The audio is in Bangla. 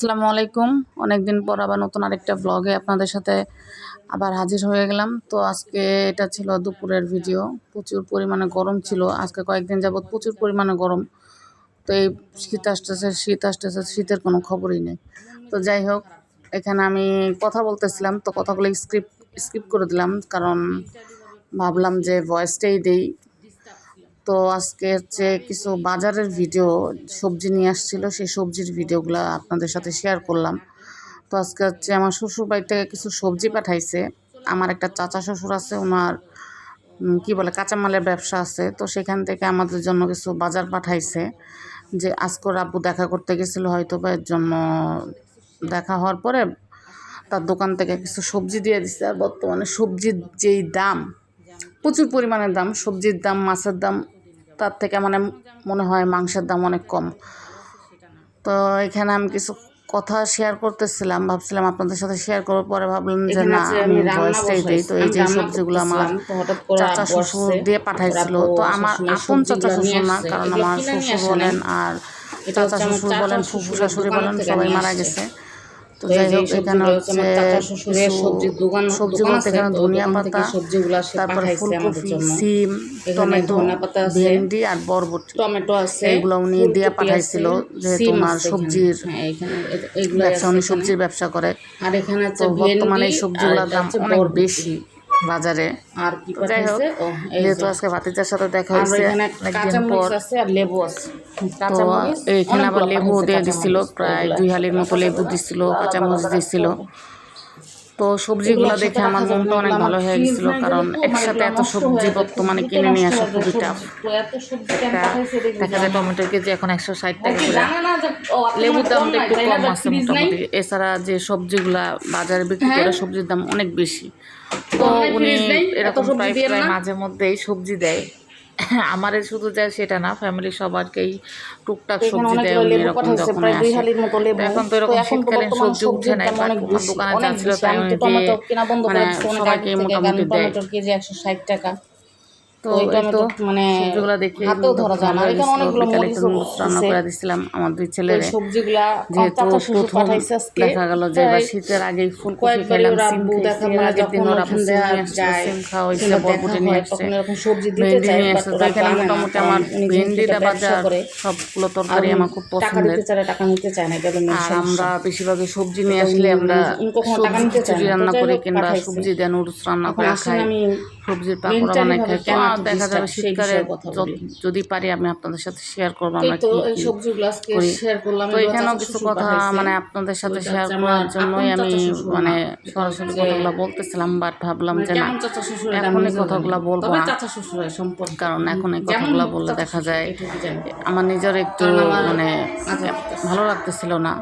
আসসালামু আলাইকুম। অনেকদিন পর আবার নতুন আরেকটা ব্লগে আপনাদের সাথে আবার হাজির হয়ে গেলাম। তো আজকে এটা ছিল দুপুরের ভিডিও প্রচুর পরিমাণে গরম ছিল। আজকে কয়েকদিন যাবৎ প্রচুর পরিমাণে গরম। তো এই শীত আসতেছে শীত আসতেছে, শীতের কোনো খবরই নেই। তো যাই হোক, এখানে আমি কথা বলতেছিলাম। তো কথাগুলো স্ক্রিপ্ট স্কিপ করে দিলাম। কারণ ভাবলাম যে ভয়েসটাই দেই। তো আজকে হচ্ছে কিছু বাজারের ভিডিও সবজি নিয়ে আসছিল, সেই সবজির ভিডিওগুলো আপনাদের সাথে শেয়ার করলাম। তো আজকে হচ্ছে আমার শ্বশুর বাড়ি থেকে কিছু সবজি পাঠাইছে। আমার একটা চাচা শ্বশুর আছে, ওনার কি বলে, কাঁচামালের ব্যবসা আছে। তো সেখান থেকে আমাদের জন্য কিছু বাজার পাঠাইছে, যে আজকের আব্বু দেখা করতে গেছিল হয়তো বা এর জন্য দেখা হওয়ার পরে তার দোকান থেকে কিছু সবজি দিয়ে দিচ্ছে আর বর্তমানে সবজির যেই দাম, প্রচুর পরিমাণে দাম, সবজির দাম, মাছের দাম তার থেকে মানে মনে হয় মাংসের দাম অনেক কম। তো এখানে আমি কিছু কথা শেয়ার করতেছিলাম ভাবছিলাম আপনাদের সাথে শেয়ার করার পরে ভাবলাম যে না আমি ভয়েসটাই দিই। তো এই যে সবজিগুলো আমার চাচা শ্বশুর দিয়ে পাঠাইছিল। তো আমার আপন চাচা শ্বশুর না কারণ আমার শ্বশুর বলেন আর চাচা শ্বশুর বলেন ফুফু শাশুড়ি বলেন সবাই মারা গেছে। তো তো যাই হোক এখানে হচ্ছে সবজির দোকান সবজি বলতে এখানে তো ওই ধনিয়া পাতা সবজিগুলো তারপর ফুলকপি সিম টমেটো ভেন্ডি আর বরবটি। টমেটো আছে উনি দিয়ে পাঠাইছিল। সবজির হ্যাঁ ব্যবসা উনি সবজির ব্যবসা করে। আর এখানে বর্তমানে এই গুলার সবজিগুলোর দাম অনেক বেশি। বাজারে। আর কি যাই হোক পাঠাইছে? ও এই যেহেতু। আজকে ভাতিজার সাথে দেখা হয়েছে এখানে কাঁচা পর। মরিচ আছে আর লেবু আছে। তো এইখানে আবার লেবু দিয়ে দিছিল প্রায় দুই হালির মতো লেবু দিছিল কাঁচামরিচ দিছিল। তো সবজিগুলো দেখে আমার মনটা অনেক ভালো হয়ে গেছিল কারণ একসাথে এত সবজি বর্তমানে কিনে নিয়ে আসা খুবই টাফ দেখি যায়। টমেটোর কেজি এখন একশো ষাট টাকা করে। লেবুর দামটা একটু কম আছে মোটামুটি। এছাড়া যে সবজিগুলা বাজারে বিক্রি করে হ্যাঁ। সবজির দাম অনেক বেশি। তো উনি এরকম প্রায় প্রায় মাঝে মধ্যেই সবজি দেয়। আমারে শুধু দেয় সেটা না ফ্যামিলি সবারকেই টুকটাক সবজি দেয় এরকম যখন এখন তো এরকম শীতকালীন সবজি উঠছে না বেশি, দোকানে যাচ্ছিল। তাই মানে সবাইকে মোটামুটি দেয়। একশো ষাট টাকা। তো তো মানে সবজিগুলো দেখে হাতেও ধরা যায় না। এখানে অনেকগুলো বিকালে একটু মরিচও নুডলস রান্না করে দিছিলাম আমার দুই তো সবজিগুলা যেহেতু প্রথম দেখা গেল যে শীতের খেলাম সিম আগের দিন ওরা সিম সিম খাওয়া হয়েছে বরবটি নিয়ে আসছে। তখন এরকম সবজি দিতে ভেন্ডি নিয়ে আসছে তো এখানে মোটামুটি আমার ভেন্ডিটা বাজার সবগুলো তরকারি আমার খুব পছন্দের। আর আমরা বেশিরভাগই সবজি নিয়ে আসলে আমরা সবজি রান্না করি কিংবা সবজি দেন নুডলস রান্না করে খাই সবজির পাকোড়া বানাই খাই এত দেখা যাবে শীতকালে। যদি পারি আমি আপনাদের সাথে শেয়ার করব এই আমরা তো এই সবজিগুলো আজকে করলাম, তো এখানেও কিছু কথা মানে আপনাদের সাথে শেয়ার করার জন্যই আমি মানে সরাসরি কথাগুলো বলতেছিলাম বাট ভাবলাম মানে যে না আমি এখনই কথাগুলো। বলব না কারণ এখন এই কথাগুলো বললে দেখা যায় আমার নিজের একটু মানে ভালো লাগতেছিল না।